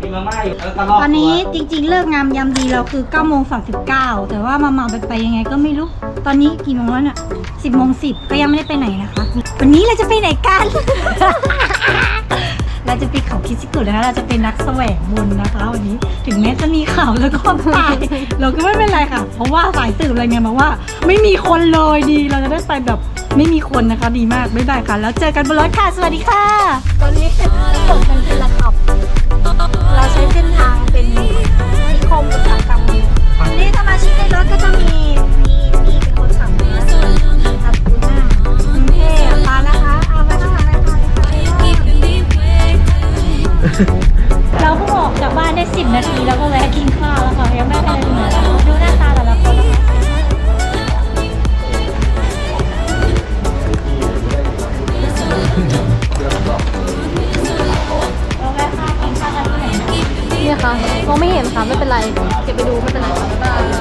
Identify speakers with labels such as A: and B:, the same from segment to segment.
A: มีมาม่าอยู่แล้วก็รอบ
B: ตอนนี้
A: ตัว
B: จริงๆ เลิกงามยามดีเราคือ9โมง39 แต่ว่ามามาไปไปยังไงก็ไม่รู้ ตอนนี้กี่โมงแล้วเนี่ย10โมง10 ก็ยังไม่ได้ไปไหนนะคะ วันนี้เราจะไปไหนกัน เราจะไปเขาคิดซิกุนะคะ เราจะเป็นนักแสวงบุญนะคะ วันนี้ ถึงแม้จะมีข่าวแล้วก็ตายเราก็ไม่เป็นไรค่ะ เพราะว่าสายสืบรายงานมาว่า ไม่มีคนเลยดี เราจะได้ไปแบบ ไม่มีคนนะคะ ดีมากบ๊ายบายค่ะ แล้วเจอกันบนรถค่ะ สวัสดีค่ะ ตอนนี้ตกกันทีละขับเราใช้เส้นทางเป็นนิคมอุตสาหกรรมนี่สมาชิกในรถก็จะมีมีมีเป็นคนขับนะขับดูหน้าเท่มานะคะเอาไปข้างหลังเลยค่ะเราเพิ่งออกจากบ้านได้ 10 นาทีแล้วก็แวะกินข้าวแล้วค่ะยังไม่ได้ไปไหนเลยดูหน้าตาแต่ละ นี่ค่ะ
C: มองไม่เห็นค่ะไม่เป็นไร เก็บไปดูไม่เป็นไรค่ะ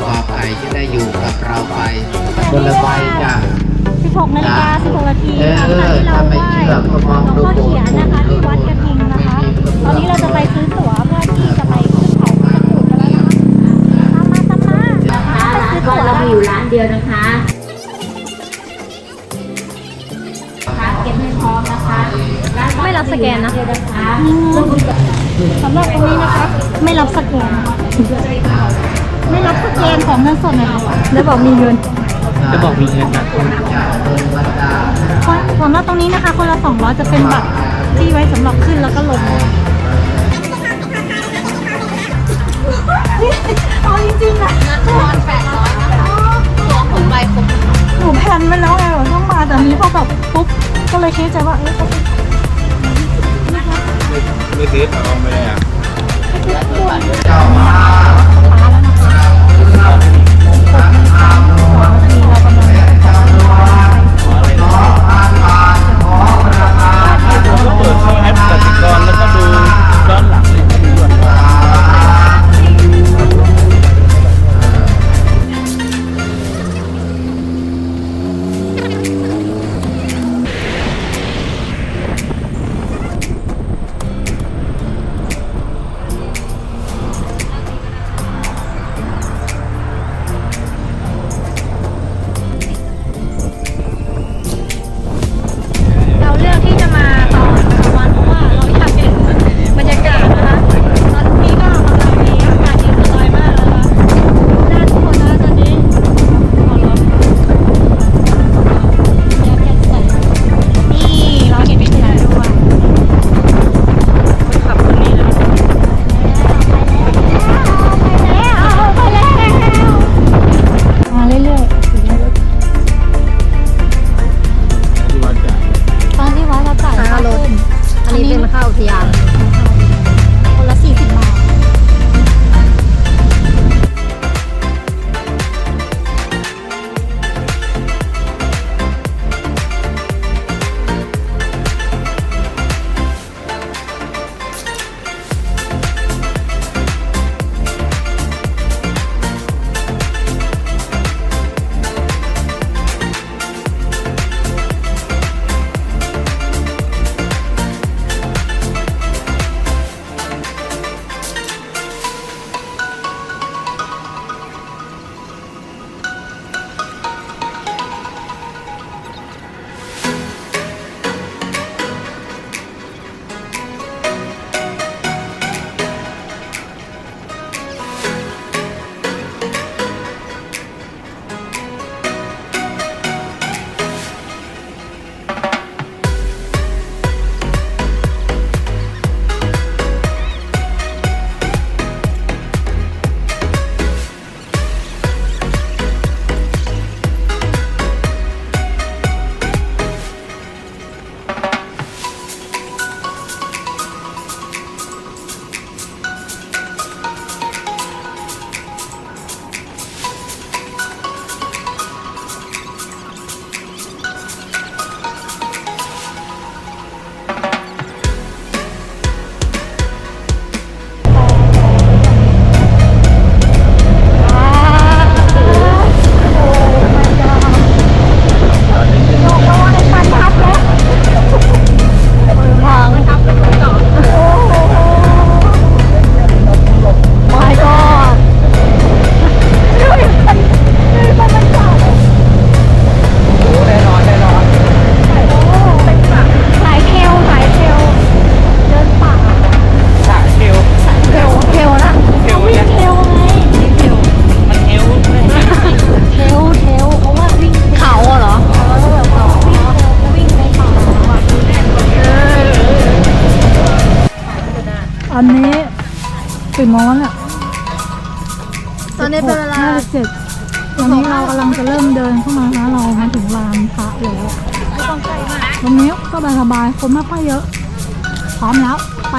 C: ยังอยู่ต่อไปจะได้
D: อยู่กับเราไปบนละใบจ้ะ
B: 16นาฬิกา16นาที
D: เออ
B: ค่ะเวลาที่เรา
D: ถ้า
B: ไห
D: ไม่
B: ว้
D: เชื่อก็มองดู
B: หลวงพ่อเขียนนะคะที่วัดกระทิงนะคะ ตอนนี้เราจะไปซื้อตั๋วเพื่อที่จะไปขึ้นเขาพระกุฎกันแล้วนะคะตามมาตามมาไปซื้อตั๋ว
E: เรามีอยู่ร้านเดียวนะคะค่ะเก็บให้พร้อมนะคะร้าน
C: ไม่รับสแกนนะ
E: นะคะ
B: สำหรับตรงนี้นะคะ ไม่รับสแกนไม่รับสแกนของเงินสดนะคะแล้วบอกมีเงิน
A: จะบอกมีเงินนะ
B: สำหรับตรงนี้นะคะคนละ200จะเป็นบัตรที่ไว้สำหรับขึ้นแล้วก็ลงเอาจริงๆอะ
C: เงินทอนแปดร้อยนะคะตัวผมใบครบ
B: หนูแพลนไว้แล้วไงว่าต้องมาแต่นี้พอแบบปุ๊บก็เลยคิดใจว่าเอ๊ะ เขาจะ
A: ไม่ซื้อเอาไม่ได้อะ
D: เจ้ามา
B: ช้าแล้วนะคะหกโมงสองนาทีเรากำลัง
D: จำนวนขอผ่านผ่านขอประทาน
A: ก็เปิดเข้าแอปกสิกรแล้วก็ดู
B: สบายๆคนไม่ค่อยเยอะ พร้อมแล้ว ไป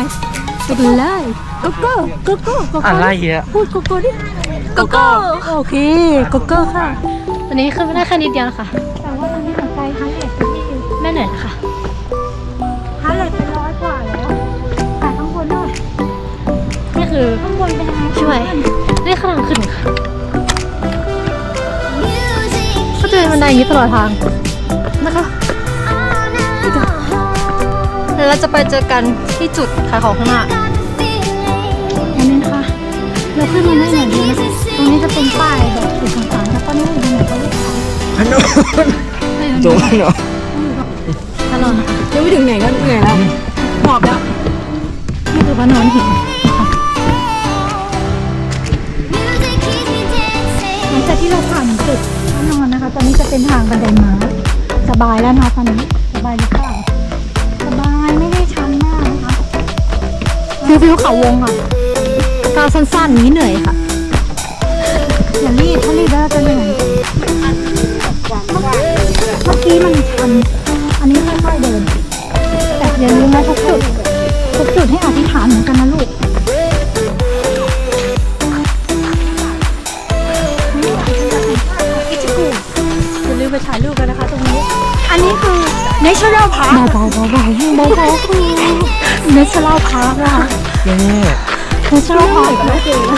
B: ไปกันเลยโกโก้โกโก้โกโก้
A: อะไรอะ
B: พูดโกโก้ดิ
C: โกโก้
B: โอเคโกโก้ค่ะ
C: วันนี้ขึ้นไม่ได้แค่นิดเดียวนะคะ
B: แต่ว่าตอนนี้หัวใจฮันเลตที่
C: แม่เหนื่อยนะคะ
B: ฮันเลตเป็นร้อยกว่าแล้วแต่ข้างบนด้วย
C: นี่คือ
B: ข้างบนเป็นยังไง
C: ช่วยนี่ข้างหลังขึ้นค่ะก็จะเป็นบันไดอย่างนี้ตลอดทางนะคะเดี๋ยวเราจะไปเจอกันที่จุดขายของข้างหน้า
B: อันนี้นะคะเราขึ้นมาได้หน่อยเดียวนะคะตรงนี้จะเป็นป้ายแบบจุดต่างๆแล้วตอนนี้อยู่ตรงไหนก็ไม่รู้
A: ฮันโนโจนเหรอ
B: ถ้าเรานะคะ
C: ยังไม่ถึงไหนก็เหนื่อยแล้ว
B: หอบแล้วนี่คือพระนอนหินหลังจากที่เราผ่านจุดพระนอนนะคะ ตอนนี้จะเป็นทางบันไดม้าสบายแล้วนะตอนนี้สบายหรือเปล่า
C: ฟิวฟิวเขาวงค่ะก้าวสั้นๆนี้เหนื่อยค่ะ
B: อย่ารีบถ้ารีบแล้วจะเหนื่อยเมื่อกี้มันชัน Natural Park นะเก๋นะ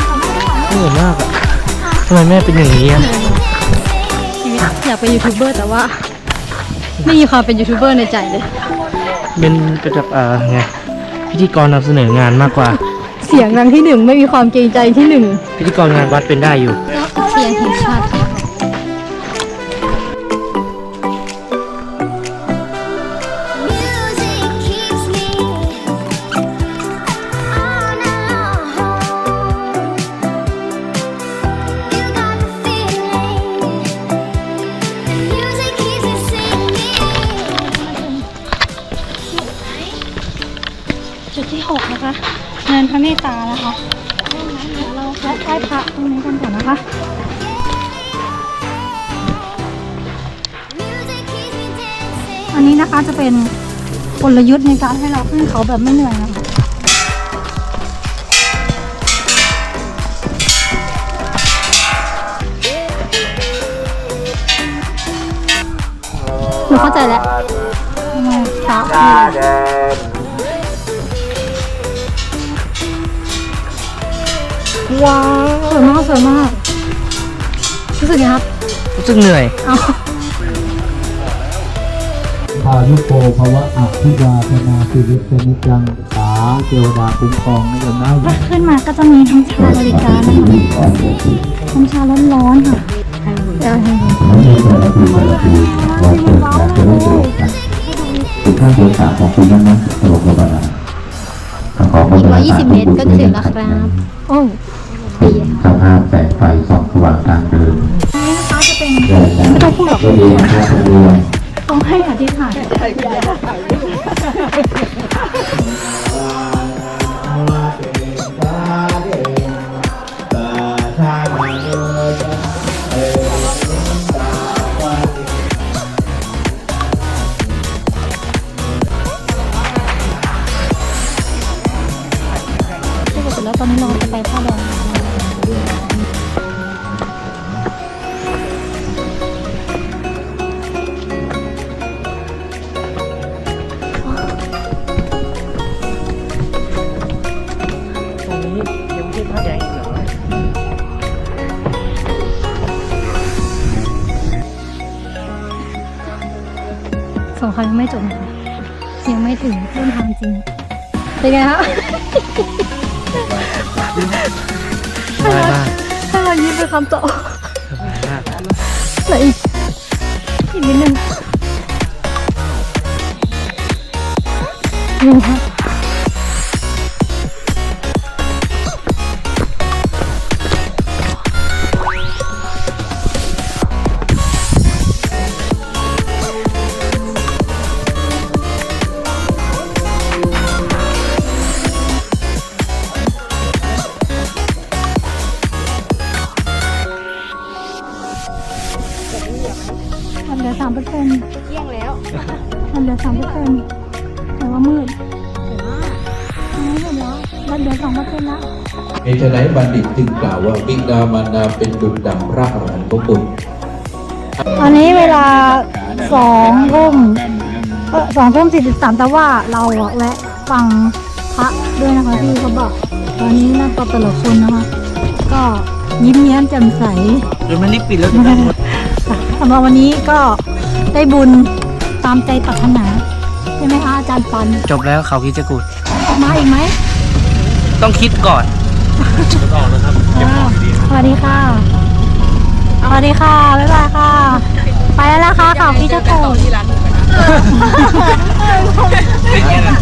A: เหนื่อยมากอะทำไมแม่เป็นอย่างนี้อะ
C: ชีวิตอยากเป็นยูทูบเบอร์แต่ว่าไม่มีความเป็นยูทูบเบอร์ในใจเลย
A: เป็นเป็นแบบเอ่อไงพิธีกรนำเสนองานมากกว่า
C: เสียงดังที่หนึ่งไม่มีความเกรงใจที่หนึ่ง
A: พิธีกรงานวัดเป็นได้อยู่
C: เสียงแห่งชาติ
B: เนินพระเมตตานะคะเดี๋ยวเราแวะไหว้พระตรงนี้กันก่อนนะคะ อันนี้นะคะจะเป็นกลยุทธ์ในการให้เราขึ้นเขาแบบไม่เหนื่อยนะคะ
C: หนูเข้าใจแล้ว
B: ทำไมพระ ว้าวสวยมากสวยมาก
C: รู้สึกไงครับ
A: รู้สึกเหนื่อย
B: เอา
F: พายุโกภาวะอภิวาทนาสิริสนิจังสาเทวดาคุ้มครองในยมนะ
B: ขึ้นมาก็จะมีทั้งชาบริการนะคะทั้งชาร้อนๆค่ะเดี๋ยวให้ดู
F: คุณค่าเสียสาของคุณนั้นนะตลกระบาดขอพระ
C: อีกร้อยยี่สิบเมตรก็จะถึงแล้วครับ โอ้ดีค่ะ
F: สภาพแสงไฟส่องสว่างทางเดิน
B: นี่นะคะจะเป็น
F: ไม่ต้องพูดหรอกตัวเองนะครับตัวเอง
B: ต้องให้อธิษฐาน เป็
A: นไง
B: คะส
A: บายมาก
C: ถ้าเรายิ้มเป็นคำตอบ
A: สบายมาก
C: ไหนอีกอีกนิดนึง
B: นี่ค่ะน
C: เป
B: อร์เซ็นต์แล้วเหตุ
F: ไฉนบัณฑิตจึงกล่าวว่าบิดามารดาเป็นดุจดังพระอรหันต์ของคุณ
B: ตอนนี้เวลาสองทุ่มเออสองทุ่มสี่สิบสามแต่ว่าเราอะแวะฟังพระด้วยนะคะที่เขาบอก ตอนนี้นะก็แต่ละคนนะคะ ก็ยิ้มแย้มแจ่มใส
A: โดยมันรีบปิดแล้วจะได้หมด
B: สำหรับวันนี้ก็ได้บุญตามใจปรารถนา ใช่ไหมคะอาจารย์ปัน
A: จบแล้วเขาคิดจะกูด
B: มาอีกไหม
A: ต้องคิดก่อนจะออกแล้วครับ
B: สวัสดีค่ะ สวัสดีค่ะ บ๊ายบายค่ะ ไปแล้วนะคะข่าพี่เจ้าองที่ร้านหนูไปนะ